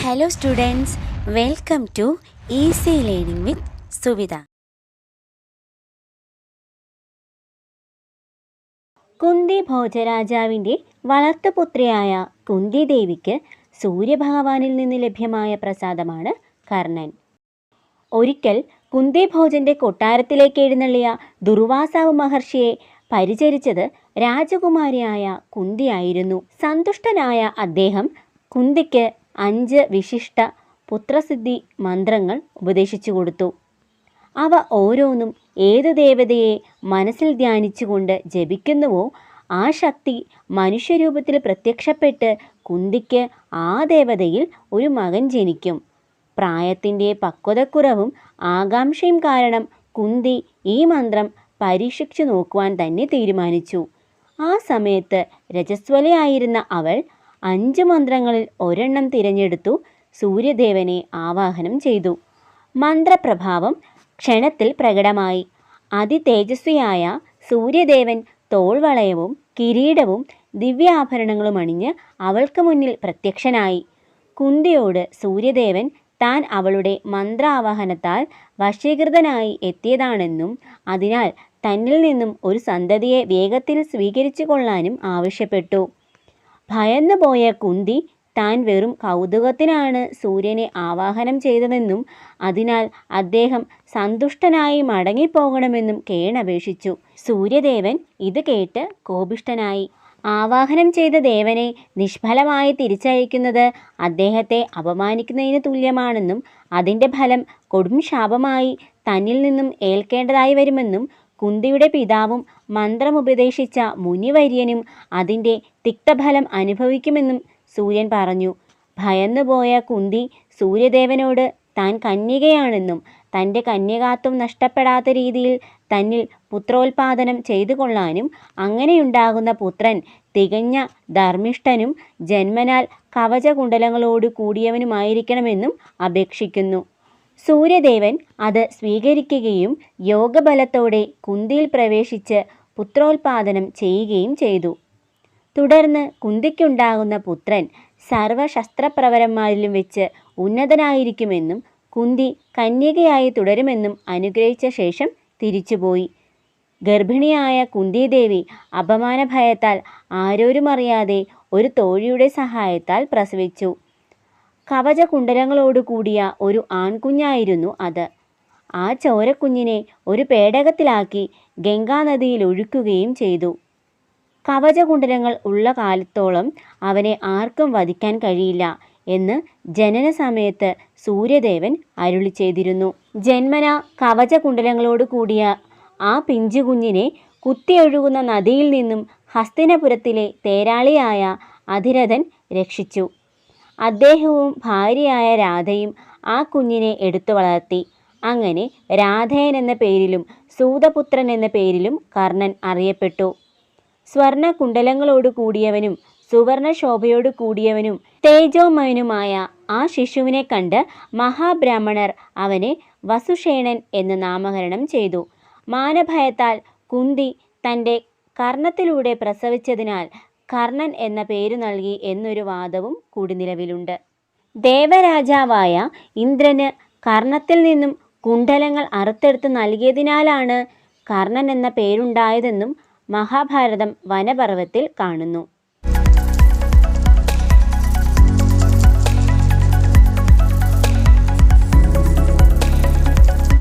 Hello students, welcome to easy learning with Suvitha Kunti ഭോജരാജാവിന്റെ വളർത്തുപുത്രിയായ കുന്തി ദേവിക്ക് സൂര്യഭഗവാനിൽ നിന്ന് ലഭ്യമായ പ്രസാദമാണ് കർണൻ. ഒരിക്കൽ കുന്തി ഭോജന്റെ കൊട്ടാരത്തിലേക്ക് എഴുന്നള്ളിയ ദുർവാസാവ് മഹർഷിയെ പരിചരിച്ചത് രാജകുമാരിയായ കുന്തിയായിരുന്നു സന്തുഷ്ടനായ അദ്ദേഹം കുന്തിക്ക് അഞ്ച് വിശിഷ്ട പുത്രസിദ്ധി മന്ത്രങ്ങൾ ഉപദേശിച്ചു കൊടുത്തു. അവ ഓരോന്നും ഏത് ദേവതയെ മനസ്സിൽ ധ്യാനിച്ചുകൊണ്ട് ജപിക്കുന്നുവോ ആ ശക്തി മനുഷ്യരൂപത്തിൽ പ്രത്യക്ഷപ്പെട്ട് കുന്തിക്ക് ആ ദേവതയിൽ ഒരു മകൻ ജനിക്കും. പ്രായത്തിന്റെ പക്വതക്കുറവും ആകാംക്ഷയും കാരണം കുന്തി ഈ മന്ത്രം പരീക്ഷിച്ചു നോക്കുവാൻ തന്നെ തീരുമാനിച്ചു. ആ സമയത്ത് രജസ്വലയായിരുന്ന അവൾ അഞ്ച് മന്ത്രങ്ങളിൽ ഒരെണ്ണം തിരഞ്ഞെടുത്തു സൂര്യദേവനെ ആവാഹനം ചെയ്തു. മന്ത്രപ്രഭാവം ക്ഷണത്തിൽ പ്രകടമായി. അതിതേജസ്വിയായ സൂര്യദേവൻ തോൾവളയവും കിരീടവും ദിവ്യാഭരണങ്ങളും അണിഞ്ഞ് അവൾക്ക് മുന്നിൽ പ്രത്യക്ഷനായി. കുന്തിയോട് സൂര്യദേവൻ താൻ അവളുടെ മന്ത്രാവാഹനത്താൽ വശീകൃതനായി എത്തിയതാണെന്നും അതിനാൽ തന്നിൽ നിന്നും ഒരു സന്തതിയെ വേഗത്തിൽ സ്വീകരിച്ചു കൊള്ളാനും ആവശ്യപ്പെട്ടു. ഭയന്നുപോയ കുന്തി താൻ വെറും കൗതുകത്തിനാണ് സൂര്യനെ ആവാഹനം ചെയ്തതെന്നും അതിനാൽ അദ്ദേഹം സന്തുഷ്ടനായി മടങ്ങിപ്പോകണമെന്നും കേണപേക്ഷിച്ചു. സൂര്യദേവൻ ഇത് കേട്ട് കോപിഷ്ടനായി ആവാഹനം ചെയ്ത ദേവനെ നിഷ്ഫലമായി തിരിച്ചയക്കുന്നത് അദ്ദേഹത്തെ അപമാനിക്കുന്നതിന് തുല്യമാണെന്നും അതിന്റെ ഫലം കൊടും ശാപമായി തന്നിൽ നിന്നും ഏൽക്കേണ്ടതായി വരുമെന്നും കുന്തിയുടെ പിതാവും മന്ത്രമുപദേശിച്ച മുനിവര്യനും അതിന്റെ തിക്തഫലം അനുഭവിക്കുമെന്നും സൂര്യൻ പറഞ്ഞു. ഭയന്നുപോയ കുന്തി സൂര്യദേവനോട് താൻ കന്യകയാണെന്നും തന്റെ കന്യകാത്വം നഷ്ടപ്പെടാത്ത രീതിയിൽ തന്നിൽ പുത്രോൽപാദനം ചെയ്തു കൊള്ളാനും അങ്ങനെയുണ്ടാകുന്ന പുത്രൻ തികഞ്ഞ ധർമ്മിഷ്ഠനും ജന്മനാൽ കവചകുണ്ടലങ്ങളോട് കൂടിയവനുമായിരിക്കണമെന്നും അപേക്ഷിക്കുന്നു. സൂര്യദേവൻ അത് സ്വീകരിക്കുകയും യോഗബലത്തോടെ കുന്തിയിൽ പ്രവേശിച്ച് പുത്രോൽപാദനം ചെയ്യുകയും ചെയ്തു. തുടർന്ന് കുന്തിക്കുണ്ടാകുന്ന പുത്രൻ സർവശസ്ത്രപ്രവരന്മാരിലും വെച്ച് ഉന്നതനായിരിക്കുമെന്നും കുന്തി കന്യകയായി തുടരുമെന്നും അനുഗ്രഹിച്ച ശേഷം തിരിച്ചുപോയി. ഗർഭിണിയായ കുന്തിദേവി അപമാനഭയത്താൽ ആരോരും അറിയാതെ ഒരു തോഴിയുടെ സഹായത്താൽ പ്രസവിച്ചു. കവചകുണ്ടലങ്ങളോട് കൂടിയ ഒരു ആൺകുഞ്ഞായിരുന്നു അത്. ആ ചോരക്കുഞ്ഞിനെ ഒരു പേടകത്തിലാക്കി ഗംഗാനദിയിൽ ഒഴുക്കുകയും ചെയ്തു. കവചകുണ്ടലങ്ങൾ ഉള്ള കാലത്തോളം അവനെ ആർക്കും വധിക്കാൻ കഴിയില്ല എന്ന് ജനന സമയത്ത് സൂര്യദേവൻ അരുളി ചെയ്തിരുന്നു. ജന്മന കവചകുണ്ടലങ്ങളോട് കൂടിയ ആ പിഞ്ചുകുഞ്ഞിനെ കുത്തിയൊഴുകുന്ന നദിയിൽ നിന്നും ഹസ്തിനപുരത്തിലെ തേരാളിയായ അധിരഥൻ രക്ഷിച്ചു. അദ്ദേഹവും ഭാര്യയായ രാധയും ആ കുഞ്ഞിനെ എടുത്തു വളർത്തി. അങ്ങനെ രാധയൻ എന്ന പേരിലും സൂതപുത്രൻ എന്ന പേരിലും കർണൻ അറിയപ്പെട്ടു. സ്വർണ കുണ്ടലങ്ങളോട് കൂടിയവനും സുവർണ ശോഭയോട് കൂടിയവനും തേജോമയനുമായ ആ ശിശുവിനെ കണ്ട് മഹാബ്രാഹ്മണർ അവനെ വസുഷേണൻ എന്ന് നാമകരണം ചെയ്തു. മാനഭയത്താൽ കുന്തി തന്റെ കർണത്തിലൂടെ പ്രസവിച്ചതിനാൽ കർണൻ എന്ന പേര് നൽകി എന്നൊരു വാദവും കൂടി നിലവിലുണ്ട്. ദേവരാജാവായ ഇന്ദ്രന് കർണത്തിൽ നിന്നും കുണ്ഡലങ്ങൾ അറുത്തെടുത്ത് നൽകിയതിനാലാണ് കർണൻ എന്ന പേരുണ്ടായതെന്നും മഹാഭാരതം വനപർവത്തിൽ കാണുന്നു.